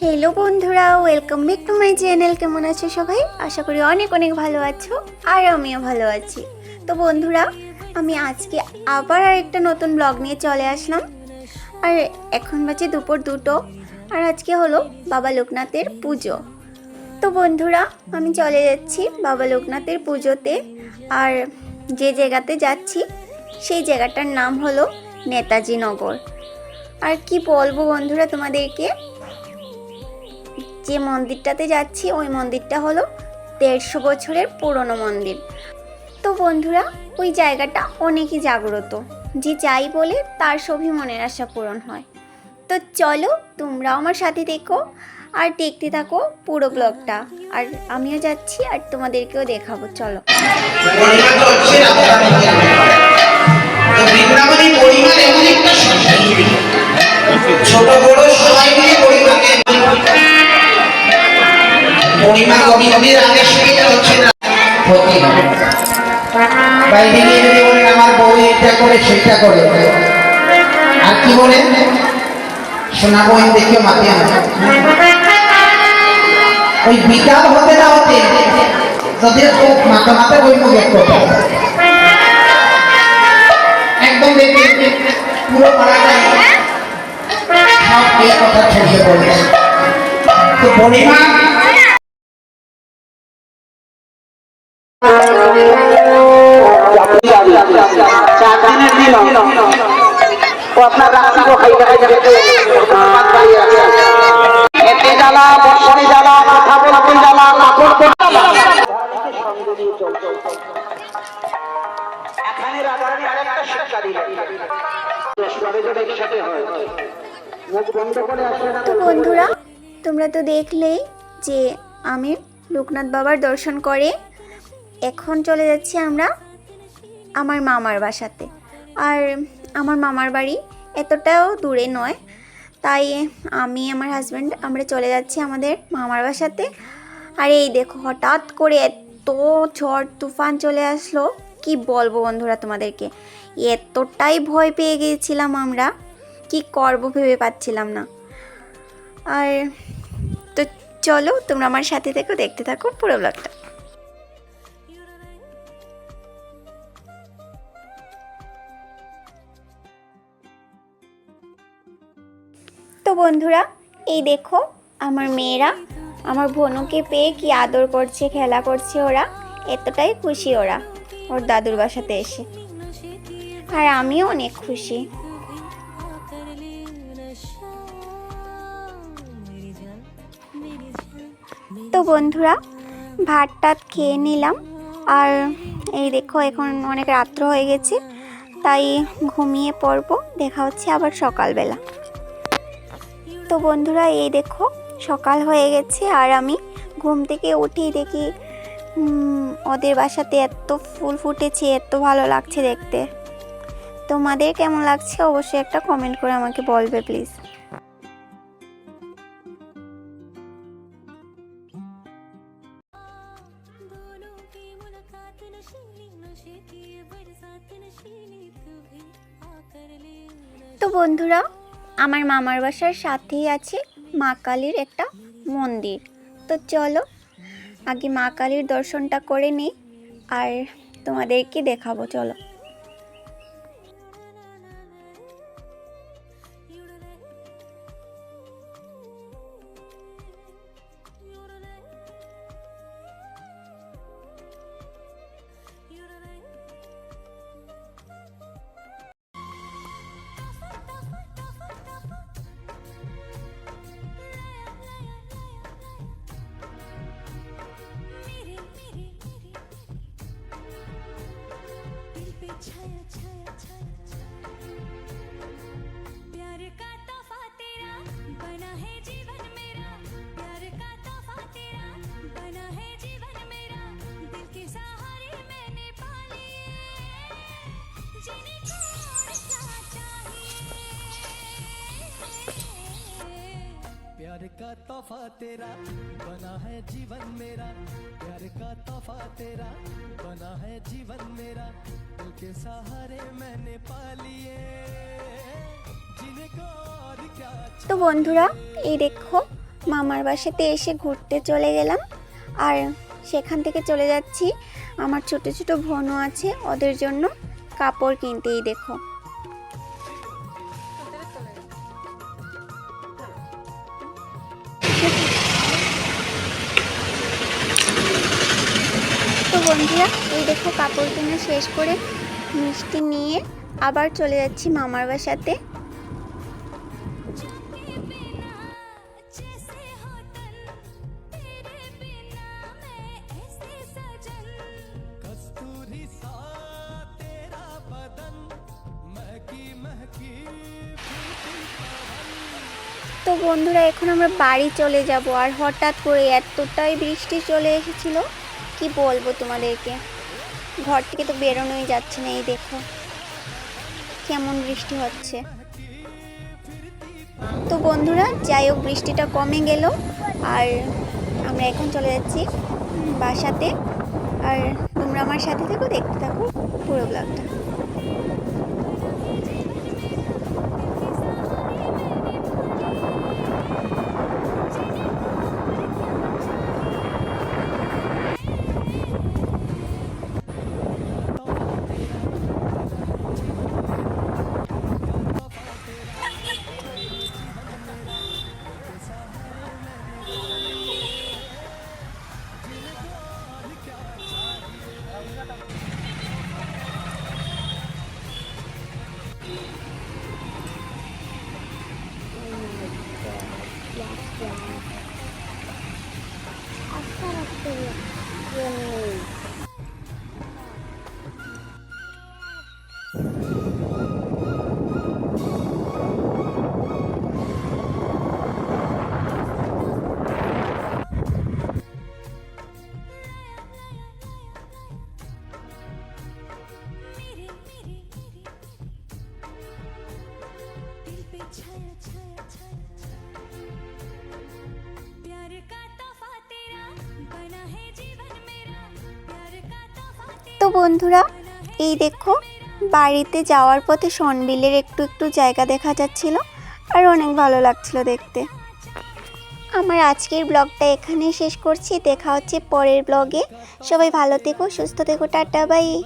Hello বন্ধুরা welcome back to my channel কেমন আছো সবাই? আশা করি অনেক অনেক ভালো আছো, আর আমিও ভালো আছি। তো বন্ধুরা, আমি আজকে আবার আরেকটা নতুন ব্লগ নিয়ে চলে আসলাম। আর এখন বাজে দুপুর দুটো, আর আজকে হলো বাবা লোকনাথের পুজো। তো বন্ধুরা, আমি চলে যাচ্ছি বাবা লোকনাথের পুজোতে, আর যে জায়গাতে যাচ্ছি, সেই জায়গাটার নাম হলো নেতাজি নগর। আর কি বলব বন্ধুরা তোমাদেরকে? যে মন্দিরটাতে যাচ্ছি, ওই মন্দিরটা হলো দেড়শো বছরের পুরনো মন্দির। তো বন্ধুরা, ওই জায়গাটা অনেকই জাগ্রত। যে যাই বলে, তার সবই মনের আশা পূরণ হয়। তো চলো, তোমরাও আমার সাথে দেখো আর দেখতে থাকো পুরো ব্লগটা। আর আমিও যাচ্ছি আর তোমাদেরকেও দেখাবো, চলো। গোবিন্দের আগে হচ্ছে না। ক্ষতি বাইরে গিয়ে যদি বলেন আমার বউ এটা করে, সেটা করে। আর কি বলেন সোনা বই দেখিও মাতে ওই বিকাল হতে না হতে যদি মাথা মাথা বই মুখে করতে একদম দেখি পুরো পাড়াটাই সব এই কথা ছড়িয়ে পড়বে তো পরিমা আপনার বন্ধুরা তোমরা তো দেখলেই যে আমি লোকনাথ বাবার দর্শন করে। এখন চলে যাচ্ছি আমরা আমার মামার বাসাতে। আর আমার মামার বাড়ি এতটাও দূরে নয়, তাই আমি, আমার হাজব্যান্ড আমরা চলে যাচ্ছি আমাদের মামার বাসাতে। আর এই দেখো, হঠাৎ করে এত ঝড় তুফান চলে আসলো, কি বলব বন্ধুরা তোমাদেরকে? এতটাই ভয় পেয়ে গিয়েছিলাম আমরা, কি করব ভেবে পাচ্ছিলাম না। আর তো চলো, তোমরা আমার সাথে থেকো, দেখতে থাকো পুরো ব্লগটা তো বন্ধুরা, এই দেখো আমার মেয়েরা, আমার বোনকে পেয়ে কি আদর করছে, খেলা করছে ওরা, এতটাই খুশি ওরা, ওর দাদুর বাসাতে এসে। আর আমিও অনেক খুশি। তো বন্ধুরা ভাত টাত খেয়ে নিলাম। আর এই দেখো, এখন অনেক রাত্র হয়ে গেছে, তাই ঘুমিয়ে পড়ব, দেখা হচ্ছে আবার সকালবেলা। তো বন্ধুরা, এই দেখো, সকাল হয়ে গেছে আর আমি ঘুম থেকে উঠেই দেখি ওদের বাসাতে এত ফুল ফুটেছে, এত ভালো লাগছে দেখতে। তোমাদের কেমন লাগছে? অবশ্যই একটা কমেন্ট করে আমাকে বলবে প্লিজ তো বন্ধুরা আমার মামার বাসার সাথেই আছে মা কালীর একটা মন্দির। তো চলো, আগে মা কালীর দর্শনটা করে নিই, আর তোমাদেরকে দেখাবো, চলো। का तोहफा तेरा बना है जीवन मेरा प्यार का तोहफा तेरा बना है जीवन मेरा दिल के सहारे मैंने पा लिए जिनको और তো বন্ধুরা এই দেখো মামার বাসাতে এসে ঘুরতে চলে গেলাম আর সেখান থেকে চলে যাচ্ছি আমার ছোট ছোট বোনও আছে ওদের জন্য কাপড় কিনতেই দেখো বন্ধুরা, এই দেখো কাপড় কেনা শেষ করে মিষ্টি নিয়ে আবার চলে যাচ্ছি মামার বাসাতে। তো বন্ধুরা, এখন আমরা বাড়ি চলে যাব আর হঠাৎ করে এতটাই বৃষ্টি চলে এসেছিল। কি বলব তোমাদেরকে? ঘর থেকে তো বেরোনোই যাচ্ছে না, এই দেখো। কেমন বৃষ্টি হচ্ছে। তো বন্ধুরা, যাই হোক, বৃষ্টিটা কমে গেল, আর আমরা এখন চলে যাচ্ছি বাসাতে। আর তোমরা আমার সাথে থেকো, দেখতে থাকো পুরো ব্লগটা বন্ধুরা, এই দেখো, বাড়িতে যাওয়ার পথে সনবিলের একটু একটু জায়গা দেখা যাচ্ছিল আর অনেক ভালো লাগছিল দেখতে। আমার আজকের ব্লগটা এখানেই শেষ করছি। দেখা হচ্ছে পরের ব্লগে। সবাই ভালো থেকো, সুস্থ থেকো, টাটা, বাই।